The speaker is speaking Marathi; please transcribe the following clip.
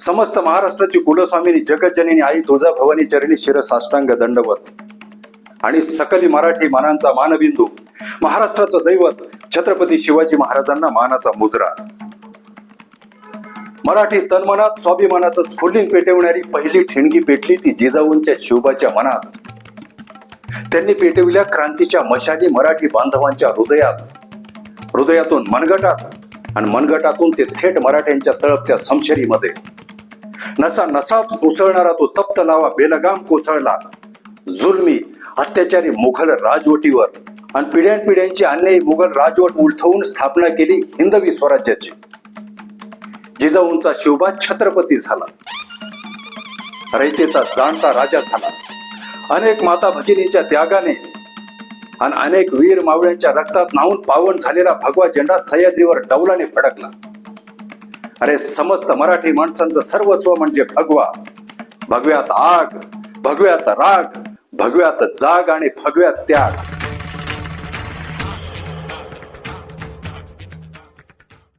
समस्त महाराष्ट्राची कुलस्वामिनी जगज्जननी आई तुळजाभवानी चरणी शिरसाष्टांग दंडवत. आणि सकली मराठी मानांचा मानबिंदू महाराष्ट्राचं दैवत छत्रपती शिवाजी महाराजांना मानाचा मुजरा मराठी तन्मनात स्वाभिमानाचं स्फुल्लिंग पेटवणारी पहिली ठिणगी पेटली ती जिजाऊंच्या शिवबाच्या मनात. त्यांनी पेटविल्या क्रांतीच्या मशाली मराठी बांधवांच्या हृदयात. हृदयातून मनगटात आणि मनगटातून ते थेट मराठ्यांच्या तळपत्या समशरीमध्ये. नसा नसात उसळणारा तो तप्त लावा बेलगाम कोसळला. जुलमी अत्याचारी मुघल राजवटीवर आणि पिढ्यानपिढ्यांची अन्यायी मुघल राजवट उलथवून स्थापना केली हिंदवी स्वराज्याची. जिजाऊंचा शिवबा छत्रपती झाला. रयतेचा जाणता राजा झाला. अनेक माता भगिनींच्या त्यागाने आणि अनेक वीर मावळ्यांच्या रक्तात नाहून पावन झालेला भगवा झेंडा सह्याद्रीवर डौलाने फडकला. अरे समस्त मराठी माणसांचं सर्वस्व म्हणजे भगवा. भगव्यात आग भगव्यात राग भगव्यात जाग आणि भगव्यात त्याग.